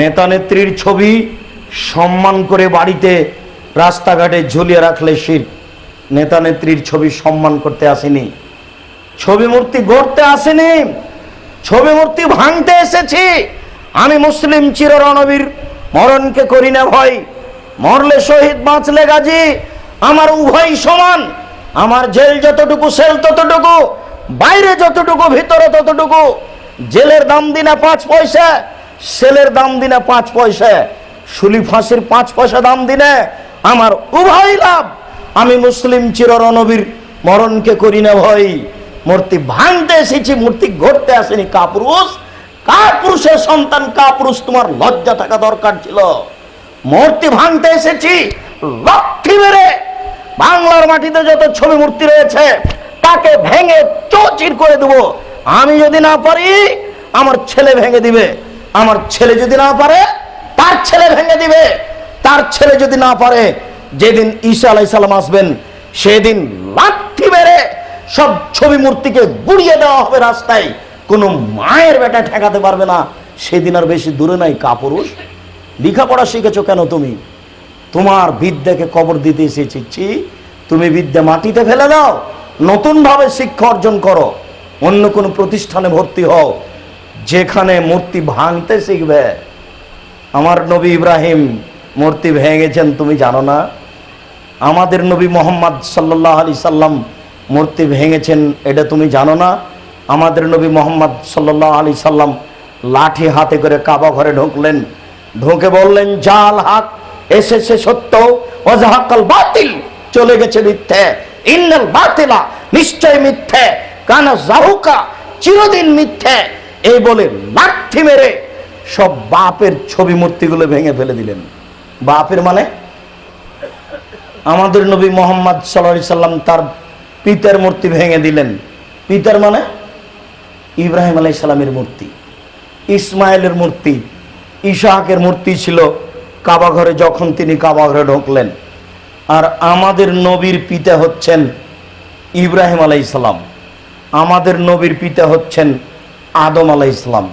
নেতা নেত্রীর ছবি সম্মান করে বাড়িতে রাস্তাঘাটে ঝুলিয়ে রাখলে শির। নেতা নেত্রীর ছবি সম্মান করতে আসেনি। ছবি মূর্তি গড়তে আসেনি। ছবি মূর্তি ভাঙতে এসেছি। আমি মুসলিম চিররণবীর, মরণকে করি না ভয় মরলে শহীদ বাঁচলে গাজী, আমার উভয় সমান। আমার জেল যতটুকু, সেল ততটুকু, বাইরে যতটুকু, ভিতরে ততটুকু। জেলের দাম দিনা পাঁচ পয়সা। সেলের দাম দিনে পাঁচ পয়সা শুলি ফাঁসির পাঁচ পয়সা দাম দিনে আমার উভয় লাভ। আমি মুসলিম চিররণবীর, মরণকে করি না ভয় মূর্তি ভাঙতে এসেছি, মূর্তি ঘটতে আসেনি কাপুরুষ। কাপুরুষের সন্তান, কাপুরুষ, তোমার লজ্জা থাকা দরকার ছিল। মূর্তি ভাঙতে এসেছি লক্ষ্মী মেরে। বাংলার মাটিতে যত ছবি মূর্তি রয়েছে, তাকে ভেঙে চৌচির করে দেব। আমি যদি না পারি, আমার ছেলে ভেঙে দিবে। আমার ছেলে যদি না পারে, তার ছেলে ভেঙে দিবে। তার ছেলে যদি না পারে, যেদিন ঈসা আলাইসাল্লাম আসবেন, সেদিন লাঠি মেরে সব ছবি মূর্তিকে গুড়িয়ে দেওয়া হবে রাস্তায়। কোনো মায়ের বেটা ঠেকাতে পারবে না। সেদিন আর বেশি দূরে নাই, কাপুরুষ। লেখাপড়া শিখেছো কেন তুমি? তোমার বিদ্যাকে কবর দিতে এসেছি। তুমি বিদ্যা মাটিতে ফেলে দাও। নতুনভাবে শিক্ষা অর্জন করো। অন্য কোনো প্রতিষ্ঠানে ভর্তি হও। যেখানে মূর্তি ভাঙতে শিখবে, আমার নবী ইব্রাহিম মূর্তি ভেঙেছেন, তুমি জানো না? আমাদের নবী মোহাম্মদ সাল্লাহ আলি সাল্লাম মূর্তি ভেঙেছেন, এটা তুমি জানো না? আমাদের নবী মোহাম্মদ সাল্লাহ আলি সাল্লাম লাঠি হাতে করে কাবা ঘরে ঢুকলেন। ঢুকে বললেন, জাল হাক, এসেছে সত্য অজাহাকাল বাতিল, চলে গেছে মিথ্যে, ইন্নাল বাতিলা নিশ্চয় মিথ্যে, কানা জাহুকা, চিরদিন মিথ্যে। এই বলে লাঠি মেরে সব বাপের ছবি মূর্তিগুলো ভেঙে ফেলে দিলেন। বাপের মানে? আমাদের নবী মোহাম্মদ সাল্লাহ সাল্লাম তার পিতার মূর্তি ভেঙে দিলেন। পিতার মানে? ইব্রাহিম আলাই সালামের মূর্তি ইসমাইলের মূর্তি, ইশাকের মূর্তি ছিল কাবা ঘরে যখন তিনি কাবা ঘরে ঢুকলেন। আর আমাদের নবীর পিতা হচ্ছেন ইব্রাহিম আলাই সালাম। আমাদের নবীর পিতা হচ্ছেন আদম আলাই ইসলাম